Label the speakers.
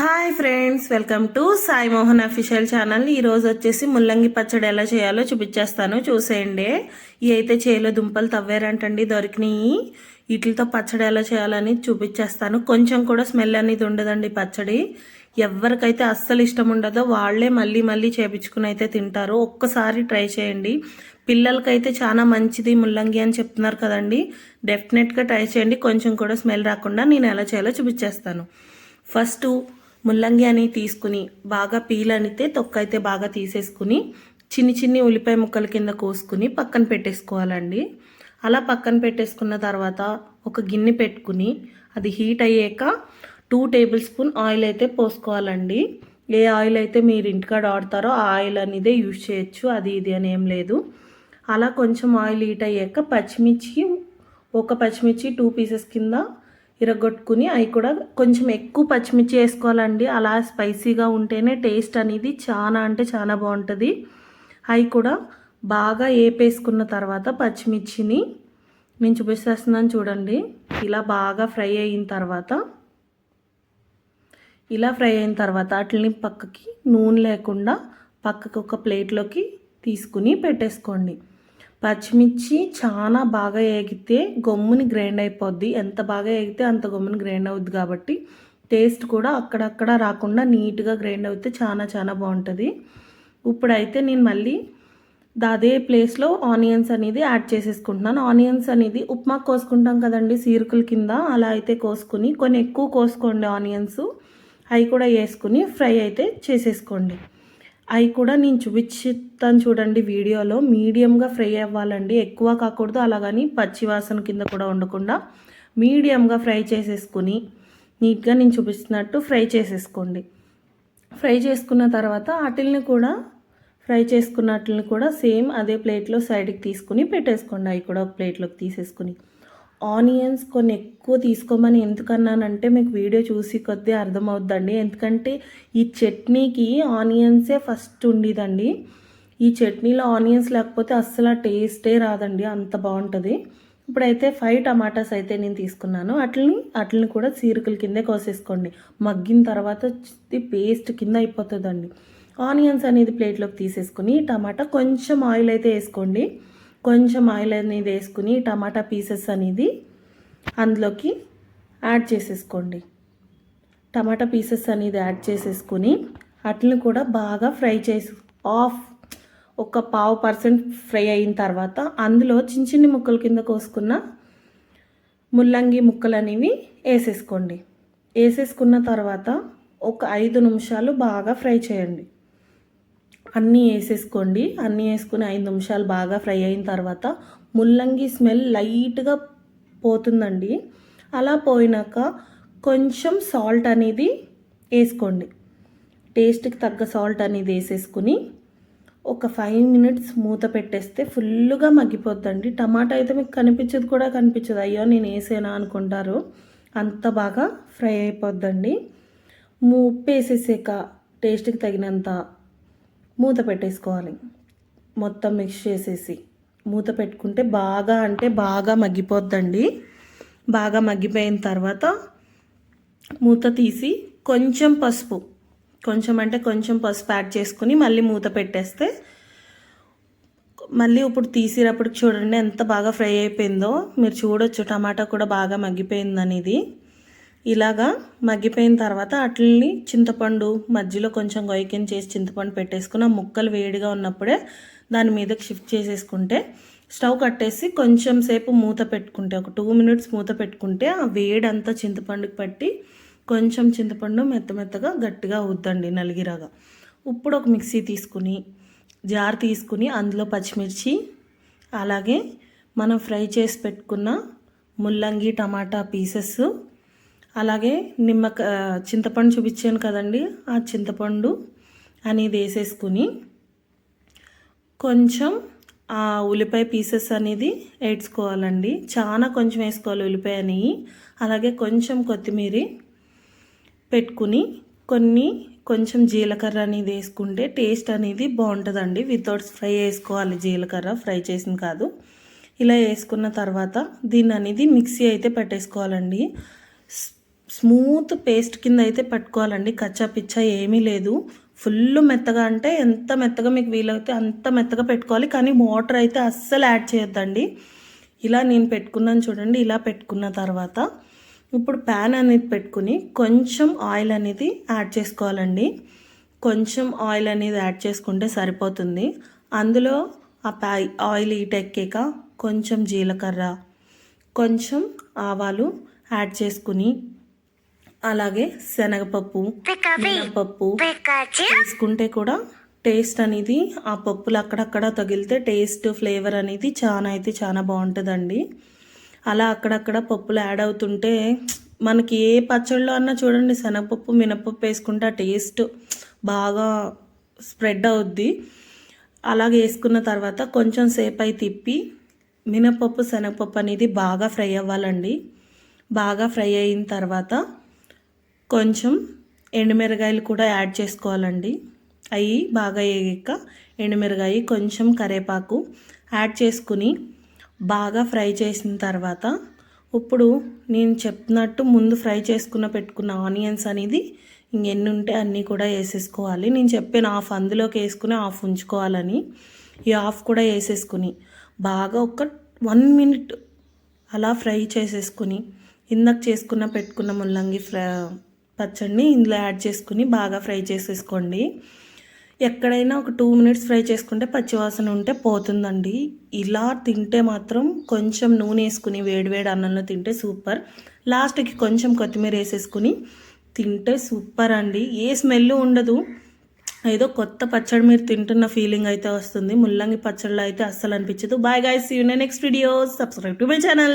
Speaker 1: Hi friends welcome to Sai Mohan official channel ఈరోజు వచ్చేసి ముల్లంగి పచ్చడి ఎలా చేయాలో చూపించేస్తాను. చూసేయండి. ఇవి అయితే చేలో దుంపలు తవ్వారంటండి దొరికినాయి. వీటితో పచ్చడి ఎలా చేయాలని చూపించేస్తాను. కొంచెం కూడా స్మెల్ అనేది ఉండదండి పచ్చడి. ఎవరికైతే అస్సలు ఇష్టం ఉండదో వాళ్ళే మళ్ళీ మళ్ళీ చేపించుకుని అయితే తింటారు. ఒక్కసారి ట్రై చేయండి. పిల్లలకైతే చాలా మంచిది ముల్లంగి అని చెప్తున్నారు కదండి. డెఫినెట్గా ట్రై చేయండి. కొంచెం కూడా స్మెల్ రాకుండా నేను ఎలా చేయాలో చూపించేస్తాను. ఫస్ట్ ముల్లంగి అని తీసుకుని బాగా పీల్ అనితే తొక్క అయితే బాగా తీసేసుకుని చిన్ని చిన్ని ఉల్లిపాయ ముక్కల కింద కోసుకుని పక్కన పెట్టేసుకోవాలండి. అలా పక్కన పెట్టేసుకున్న తర్వాత ఒక గిన్నె పెట్టుకుని అది హీట్ అయ్యాక టూ టేబుల్ స్పూన్ ఆయిల్ అయితే పోసుకోవాలండి. ఏ ఆయిల్ అయితే మీరు ఇంటికాడ ఆడతారో ఆ ఆయిల్ అనేదే యూజ్ చేయొచ్చు అది ఇది అని ఏం లేదు. అలా కొంచెం ఆయిల్ హీట్ అయ్యాక పచ్చిమిర్చి ఒక పచ్చిమిర్చి టూ పీసెస్ కింద ఇరగొట్టుకుని అవి కూడా కొంచెం ఎక్కువ పచ్చిమిర్చి వేసుకోవాలండి. అలా స్పైసీగా ఉంటేనే టేస్ట్ అనేది చాలా అంటే చాలా బాగుంటుంది. అవి కూడా బాగా ఏపేసుకున్న తర్వాత పచ్చిమిర్చిని నేను చూపిస్తున్నాను చూడండి. ఇలా బాగా ఫ్రై అయిన తర్వాత ఇలా ఫ్రై అయిన తర్వాత వాటిని పక్కకి నూనె లేకుండా పక్కకు ఒక ప్లేట్లోకి తీసుకుని పెట్టేసుకోండి. పచ్చిమిర్చి చాలా బాగా ఏగితే గమ్ముని గ్రైండ్ అయిపోద్ది. ఎంత బాగా ఏగితే అంత గమ్ముని గ్రైండ్ అవుద్ది కాబట్టి టేస్ట్ కూడా అక్కడక్కడ రాకుండా నీట్గా గ్రైండ్ అవుతే చాలా చాలా బాగుంటుంది. ఇప్పుడైతే నేను మళ్ళీ అదే ప్లేస్లో ఆనియన్స్ అనేది యాడ్ చేసేసుకుంటున్నాను. ఆనియన్స్ అనేది ఉప్మా కోసుకుంటాం కదండి సీరుకుల కింద అలా అయితే కోసుకుని కొన్ని ఎక్కువ కోసుకోండి ఆనియన్స్. అవి కూడా వేసుకుని ఫ్రై అయితే చేసేసుకోండి. అవి కూడా నేను చూపించుతాను చూడండి వీడియోలో. మీడియంగా ఫ్రై అవ్వాలండి. ఎక్కువ కాకూడదు. అలాగని పచ్చి వాసన కింద కూడా ఉండకుండా మీడియంగా ఫ్రై చేసేసుకుని నీట్గా నేను చూపిస్తున్నట్టు ఫ్రై చేసేసుకోండి. ఫ్రై చేసుకున్న తర్వాత వాటిల్ని కూడా ఫ్రై చేసుకున్నట్లని కూడా సేమ్ అదే ప్లేట్లో సైడ్కి తీసుకుని పెట్టేసుకోండి. అవి కూడా ఒక ప్లేట్లోకి తీసేసుకుని. ఆనియన్స్ కొన్ని ఎక్కువ తీసుకోమని ఎందుకన్నానంటే మీకు వీడియో చూసి కొద్దీ అర్థమవుద్దండి. ఎందుకంటే ఈ చట్నీకి ఆనియన్సే ఫస్ట్ ఉండేదండి. ఈ చట్నీలో ఆనియన్స్ లేకపోతే అస్సలు టేస్టే రాదండి. అంత బాగుంటుంది. ఇప్పుడైతే ఫైవ్ టమాటాస్ అయితే నేను తీసుకున్నాను. అట్లని అట్లని కూడా సీరకుల కిందే కోసేసుకోండి. మగ్గిన తర్వాత పేస్ట్ కింద అయిపోతుందండి. ఆనియన్స్ అనేది ప్లేట్లోకి తీసేసుకుని టమాటా కొంచెం ఆయిల్ అయితే వేసుకోండి. కొంచెం ఆయిల్ అనేది వేసుకుని టమాటా పీసెస్ అనేది అందులోకి యాడ్ చేసేసుకోండి. టమాటా పీసెస్ అనేది యాడ్ చేసేసుకుని అట్లని కూడా బాగా ఫ్రై చేసి ఆఫ్ ఒక పావు పర్సెంట్ ఫ్రై అయిన తర్వాత అందులో చిన్న చిన్న ముక్కల కింద కోసుకున్న ముల్లంగి ముక్కలు అనేవి వేసేసుకోండి. వేసేసుకున్న తర్వాత ఒక ఐదు నిమిషాలు బాగా ఫ్రై చేయండి. అన్నీ వేసేసుకోండి. అన్నీ వేసుకుని ఐదు నిమిషాలు బాగా ఫ్రై అయిన తర్వాత ముల్లంగి స్మెల్ లైట్గా పోతుందండి. అలా పోయినాక కొంచెం సాల్ట్ అనేది వేసుకోండి. టేస్ట్కి తగ్గ సాల్ట్ అనేది వేసేసుకుని ఒక ఫైవ్ మినిట్స్ మూత పెట్టేస్తే ఫుల్గా మగ్గిపోద్దండి. టమాటా అయితే మీకు కనిపించదు కూడా కనిపించదు. అయ్యో నేను వేసేనా అనుకుంటారు. అంత బాగా ఫ్రై అయిపోద్దండి. ఉప్పు వేసేసాక టేస్ట్కి తగినంత మూత పెట్టేసుకోవాలి. మొత్తం మిక్స్ చేసేసి. మూత పెట్టుకుంటే బాగా అంటే బాగా మగ్గిపోద్దండి. బాగా మగ్గిపోయిన తర్వాత మూత తీసి కొంచెం పసుపు కొంచెం అంటే కొంచెం పసుపు యాడ్ చేసుకుని మళ్ళీ మూత పెట్టేస్తే మళ్ళీ ఇప్పుడు తీసినప్పుడు చూడండి ఎంత బాగా ఫ్రై అయిపోయిందో. మీరు చూడొచ్చు టమాటా కూడా బాగా మగ్గిపోయింది అనేది ఇలాగా మగ్గిపోయిన తర్వాత అట్లని చింతపండు మధ్యలో కొంచెం గొయ్యకిన చేసి చింతపండు పెట్టేసుకుని ఆ ముక్కలు వేడిగా ఉన్నప్పుడే దాని మీదకి షిఫ్ట్ చేసేసుకుంటే స్టవ్ కట్టేసి కొంచెం సేపు మూత పెట్టుకుంటే ఒక టూ మినిట్స్ మూత పెట్టుకుంటే ఆ వేడంతా చింతపండుకి పట్టి కొంచెం చింతపండు మెత్త మెత్తగా గట్టిగా అవుద్దండి నలిగిరాగా. ఇప్పుడు ఒక మిక్సీ తీసుకుని జార్ తీసుకుని అందులో పచ్చిమిర్చి అలాగే మనం ఫ్రై చేసి పెట్టుకున్న ముల్లంగి టమాటా పీసెస్ అలాగే నిమ్మక చింతపండు చూపించాను కదండి. ఆ చింతపండు అనేది వేసేసుకుని కొంచెం ఆ ఉల్లిపాయ పీసెస్ అనేది వేసుకోవాలండి. చాలా కొంచెం వేసుకోవాలి ఉల్లిపాయ అనేవి. అలాగే కొంచెం కొత్తిమీర పెట్టుకుని కొన్ని కొంచెం జీలకర్ర అనేది వేసుకుంటే టేస్ట్ అనేది బాగుంటుందండి. వితౌట్ ఫ్రై వేసుకోవాలి జీలకర్ర ఫ్రై చేసింది కాదు. ఇలా వేసుకున్న తర్వాత దీన్ని అనేది మిక్సీ అయితే పెట్టేసుకోవాలండి. స్మూత్ పేస్ట్ కింద అయితే పట్టుకోవాలండి. కచ్చా పిచ్చా ఏమీ లేదు. ఫుల్ మెత్తగా అంటే ఎంత మెత్తగా మీకు వీలైతే అంత మెత్తగా పెట్టుకోవాలి. కానీ వాటర్ అయితే అస్సలు యాడ్ చేయొద్దండి. ఇలా నేను పెట్టుకున్నాను చూడండి. ఇలా పెట్టుకున్న తర్వాత ఇప్పుడు ప్యాన్ అనేది పెట్టుకుని కొంచెం ఆయిల్ అనేది యాడ్ చేసుకోవాలండి. కొంచెం ఆయిల్ అనేది యాడ్ చేసుకుంటే సరిపోతుంది. అందులో ఆ ప్యా ఆయిల్ ఈటెక్కాక కొంచెం జీలకర్ర కొంచెం ఆవాలు యాడ్ చేసుకుని అలాగే శనగపప్పు మినపప్పు వేసుకుంటే కూడా టేస్ట్ అనేది ఆ పప్పులు అక్కడక్కడ తగిలితే టేస్ట్ ఫ్లేవర్ అనేది చాలా అయితే చాలా బాగుంటుందండి. అలా అక్కడక్కడ పప్పులు యాడ్ అవుతుంటే మనకి ఏ పచ్చళ్ళలో అన్నా చూడండి శనగపప్పు మినపప్పు వేసుకుంటే ఆ టేస్ట్ బాగా స్ప్రెడ్ అవుద్ది. అలాగే వేసుకున్న తర్వాత కొంచెం సేపు అయి తిప్పి మినపప్పు శనగపప్పు అనేది బాగా ఫ్రై అవ్వాలండి. బాగా ఫ్రై అయిన తర్వాత కొంచెం ఎండుమిరగాయలు కూడా యాడ్ చేసుకోవాలండి. అవి బాగా వేగాక ఎండుమిరగాయ కొంచెం కరేపాకు యాడ్ చేసుకుని బాగా ఫ్రై చేసిన తర్వాత ఇప్పుడు నేను చెప్పినట్టు ముందు ఫ్రై చేసుకున్న పెట్టుకున్న ఆనియన్స్ అనేది ఇంకెన్ని ఉంటే అన్నీ కూడా వేసేసుకోవాలి. నేను చెప్పిన హాఫ్ అందులోకి వేసుకుని హాఫ్ ఉంచుకోవాలని. ఈ హాఫ్ కూడా వేసేసుకుని బాగా ఒక వన్ మినిట్ అలా ఫ్రై చేసేసుకుని ఇందాక చేసుకున్న పెట్టుకున్న ముల్లంగి ఫ్రై పచ్చడిని ఇందులో యాడ్ చేసుకుని బాగా ఫ్రై చేసేసుకోండి. ఎక్కడైనా ఒక టూ మినిట్స్ ఫ్రై చేసుకుంటే పచ్చివాసన ఉంటే పోతుందండి. ఇలా తింటే మాత్రం కొంచెం నూనె వేసుకుని వేడివేడి అన్నంలో తింటే సూపర్. లాస్ట్కి కొంచెం కొత్తిమీర వేసేసుకుని తింటే సూపర్ అండి. ఏ స్మెల్ ఉండదు. ఏదో కొత్త పచ్చడి మీరు తింటున్న ఫీలింగ్ అయితే వస్తుంది. ముల్లంగి పచ్చడిలో అయితే అస్సలు అనిపించదు. Bye guys you next video subscribe to my channel